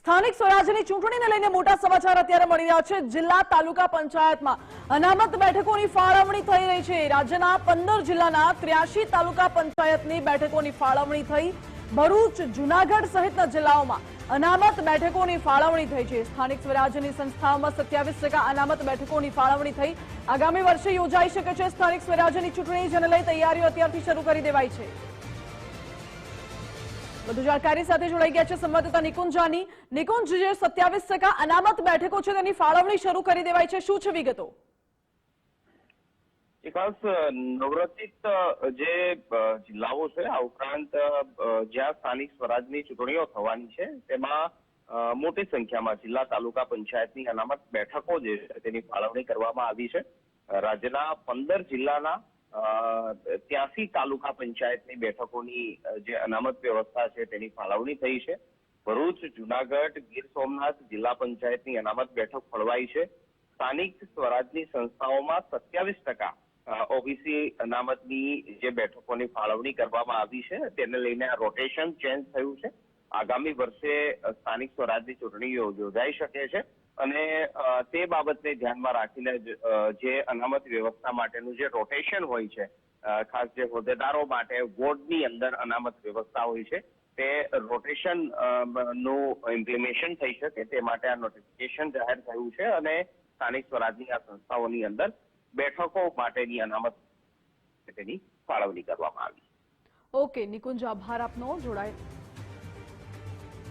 સ્થાનિક સ્વરાજ્યની ચૂંટણીને લઈને મોટા સમાચાર અત્યારે મળી રહ્યા છે. જિલ્લા તાલુકા પંચાયતમાં અનામત બેઠકોની ફાળવણી થઈ રહી છે. રાજ્યના પંદર જિલ્લાના ત્ર્યાસી તાલુકા પંચાયતની બેઠકોની ફાળવણી થઈ. ભરૂચ, જુનાગઢ સહિતના જિલ્લાઓમાં અનામત બેઠકોની ફાળવણી થઈ છે. સ્થાનિક સ્વરાજ્યની સંસ્થાઓમાં સત્યાવીસ ટકા અનામત બેઠકોની ફાળવણી થઈ. આગામી વર્ષે યોજાઈ શકે છે. સ્થાનિક સ્વરાજ્યની ચૂંટણી, જેને લઈ તૈયારીઓ અત્યારથી શરૂ કરી દેવાઈ છે. વધુ જાણકારી સાથે જોડાઈ ગયા છે સંવાદદાતા નિકુંજાની નિકુંજ, જે સત્યાવીસ ટકા અનામત બેઠકો છે, તેની ફાળવણી શરૂ કરી દેવાઈ છે. શું છે વિગતો? વિકાસ નવરચિત જે જિલ્લાઓ છે, આ ઉપરાંત જ્યાં સ્થાનિક સ્વરાજની ચૂંટણીઓ થવાની છે, તેમાં મોટી સંખ્યામાં જિલ્લા તાલુકા પંચાયતની અનામત બેઠકો જે છે, તેની ફાળવણી કરવામાં આવી છે. રાજ્યના પંદર જિલ્લાના ત્યાસી તાલુકા પંચાયતની બેઠકોની જે અનામત વ્યવસ્થા છે તેની ફાળવણી થઈ છે. ભરૂચ, જુનાગઢ, ગીર સોમનાથ જિલ્લા પંચાયતની અનામત બેઠક ફળવાઈ છે. સ્થાનિક સ્વરાજની સંસ્થાઓમાં સત્યાવીસ ટકા ઓબીસી અનામતની જે બેઠકોની ફાળવણી કરવામાં આવી છે, તેને લઈને આ રોટેશન ચેન્જ થયું છે. આગામી વર્ષે સ્થાનિક સ્વરાજની ચૂંટણી યોજાઈ શકે છે અને તે બાબતને ધ્યાનમાં રાખીને જે અનામત વ્યવસ્થા માટેનું જે રોટેશન હોય છે ખાસ જે હોદ્દેદારો માટે વોર્ડની અંદર અનામત વ્યવસ્થા હોય છે, તે રોટેશનનું ઇમ્પ્લિમેશન થઈ શકે તે માટે આ નોટિફિકેશન જાહેર થયું છે અને સ્થાનિક સ્વરાજની આ સંસ્થાઓની અંદર બેઠકો માટેની અનામત તેની ફાળવણી કરવામાં આવી. ઓકે, નિકુંજ, આભાર આપનો. જોડાય.